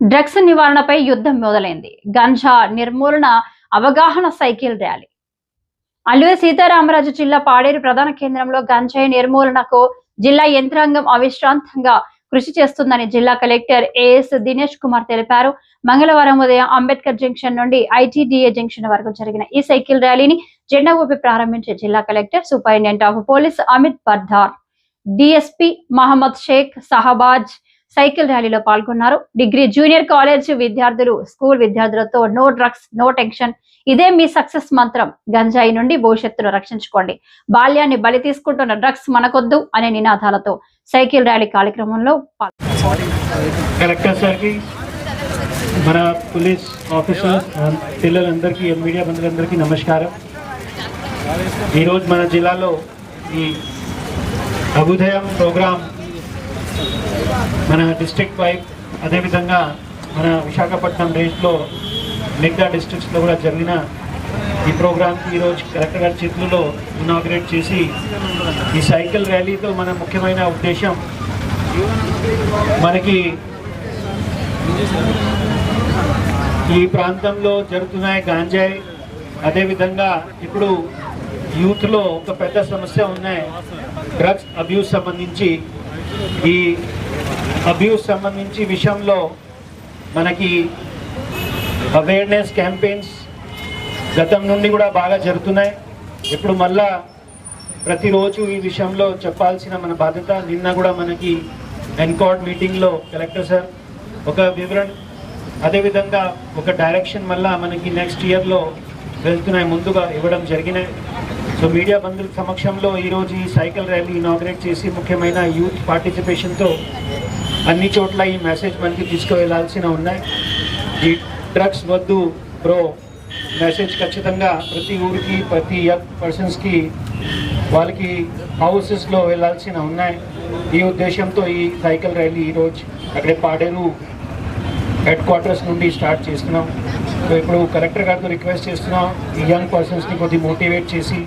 Drugs నివారణపై యుద్ధం మొదలైంది. గంజా నిర్మూలన అవగాహన సైకిల్ ర్యాలీ. అల్లూరి సీతారామరాజు జిల్లా పాడేరు ప్రధాన కేంద్రంలో గంజాయి నిర్మూలనకు జిల్లా యంత్రాంగం అవిశ్రాంతంగా కృషి చేస్తుందని జిల్లా కలెక్టర్ ఏఎస్ దినేష్ కుమార్ తెలిపారు. మంగళవారం ఉదయం అంబేద్కర్ జంక్షన్ నుండి ఐటీడీఏ జంక్షన్ వరకు జరిగిన ఈ సైకిల్ ర్యాలీని జెండా ఊపి ప్రారంభించే జిల్లా collector superintendent of police Amit Bardhar DSP Mohammed Shaik Sahabaz cycle ర్యాలీలో పాల్గొన్నారు. డిగ్రీ జూనియర్ కాలేజ్ విద్యార్థులు స్కూల్ విద్యార్థులతో నో డ్రగ్స్ నో టెన్షన్ ఇదే మీ సక్సెస్ మంత్రం గంజాయి నుండి భవిష్యత్తును రక్షించుకోండి. బాల్యాన్ని బలి తీసుకుంటున్న డ్రగ్స్ మనకొద్దు అనే నినాదాలతో సైకిల్ ర్యాలీ కార్యక్రమంలో మన పోలీస్ ఆఫీసర్స్ పిల్లలందరికీ మీడియా బంధువులందరికీ నమస్కారం. ఈరోజు మన జిల్లాలో ఈ అభుదయం ప్రోగ్రామ్ మన డిస్ట్రిక్ట్ వైడ్ అదేవిధంగా మన విశాఖపట్నం రేంజ్లో మిగతా డిస్ట్రిక్ట్స్లో కూడా జరిగిన ఈ ప్రోగ్రామ్కి ఈరోజు కలెక్టర్ గారి చేతుల్లో ఇనాగ్రేట్ చేసి ఈ సైకిల్ ర్యాలీతో మన ముఖ్యమైన ఉద్దేశం మనకి ఈ ప్రాంతంలో జరుగుతున్నాయి గాంజాయి. అదేవిధంగా ఇప్పుడు యూత్లో ఒక పెద్ద సమస్య ఉన్నాయి. డ్రగ్స్ అబ్యూస్ సంబంధించి ఈ అబ్యూస్ సంబంధించి విషయంలో మనకి అవేర్నెస్ క్యాంపెయిన్స్ గతం నుండి కూడా బాగా జరుగుతున్నాయి. ఇప్పుడు మళ్ళా ప్రతిరోజు ఈ విషయంలో చెప్పాల్సిన మన బాధ్యత నిన్న కూడా మనకి ఎన్కార్డ్ మీటింగ్లో కలెక్టర్ సార్ ఒక వివరణ అదేవిధంగా ఒక డైరెక్షన్ మళ్ళా మనకి నెక్స్ట్ ఇయర్లో వెళ్తున్నాయి ముందుగా ఇవ్వడం జరిగినాయి. సో మీడియా బంధువుల సమక్షంలో ఈరోజు ఈ సైకిల్ ర్యాలీ ఇనాగ్రేట్ చేసి ముఖ్యమైన యూత్ పార్టిసిపేషన్తో అన్ని చోట్ల ఈ మెసేజ్ మనకి తీసుకువెళ్ళాల్సిన ఉన్నాయి. ఈ డ్రగ్స్ వద్దు ప్రో మెసేజ్ ఖచ్చితంగా ప్రతి ఊరికి ప్రతి యంగ్ పర్సన్స్కి వాళ్ళకి హౌసెస్లో వెళ్ళాల్సిన ఉన్నాయి. ఈ ఉద్దేశంతో ఈ సైకిల్ ర్యాలీ ఈరోజు అక్కడే పాడేరు హెడ్ క్వార్టర్స్ నుండి స్టార్ట్ చేస్తున్నాం. సో ఇప్పుడు కలెక్టర్ గారితో రిక్వెస్ట్ చేస్తున్నాం. ఈ యంగ్ పర్సన్స్ని కొద్ది మోటివేట్ చేసి